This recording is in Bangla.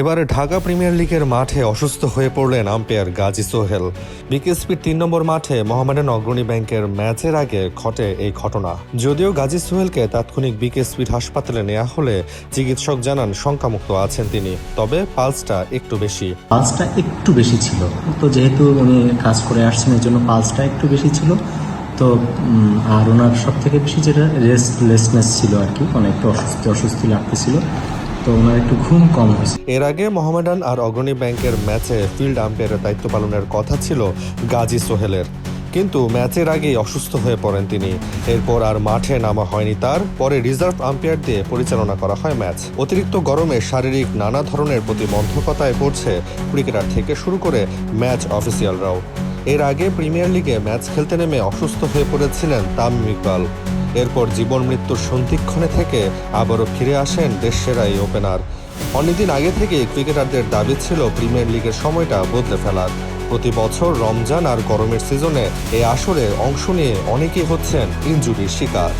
এবারে ঢাকা প্রিমিয়ার লিগের মাঠে অসুস্থ হয়ে পড়লেন আম্পায়ার গাজী সোহেল। বিকেএসপির তিন নম্বর মাঠে মোহামেডান অগ্রণী ব্যাংকের ম্যাচের আগে ঘটে এই ঘটনা। যদিও গাজী সোহেলকে তাৎক্ষণিক বিকেএসপির হাসপাতালে নেওয়া হলে চিকিৎসক জানান, শঙ্কামুক্ত আছেন তিনি। তবে পালসটা একটু বেশি। পালসটা একটু বেশি ছিল। তো যেহেতু উনি কাজ করে আসছেন এর জন্য পালসটা একটু বেশি ছিল। তো আর ওনার সব থেকে বেশি যেটা রেস্টলেসনেস ছিল আর কি মানে একটু অস্বস্তি অস্বস্তি লাগতেছিল। তো ওনার একটু ঘুম কম হয়েছে। এর আগে মোহামেডান আর অগ্রণী ব্যাংকের ম্যাচে ফিল্ড আম্পায়ারের দায়িত্ব পালনের কথা ছিল গাজী সোহেলের। কিন্তু ম্যাচের আগেই অসুস্থ হয়ে পড়েন তিনি। এরপর আর মাঠে নামা হয়নি তার। পরে রিজার্ভ আম্পায়ার দিয়ে পরিচালনা করা হয় ম্যাচ। অতিরিক্ত গরমে শারীরিক নানা ধরনের প্রতিবন্ধকতায় পড়ছে ক্রিকেটার থেকে শুরু করে ম্যাচ অফিসিয়ালরাও। এর আগে প্রিমিয়ার লিগে ম্যাচ খেলতে নেমে অসুস্থ হয়ে পড়েছিলেন তামিম ইকবাল। এরপর জীবন মৃত্যুর সন্ধিক্ষণে থেকে আবারও ফিরে আসেন দেশ সেরা এই ওপেনার। অনেকদিন আগে থেকে ক্রিকেটারদের দাবি ছিল প্রিমিয়ার লিগের সময়টা বদলে ফেলার। প্রতি বছর রমজান আর গরমের সিজনে এই আসরে অংশ নিয়ে অনেকেই হচ্ছেন ইঞ্জুরির শিকার।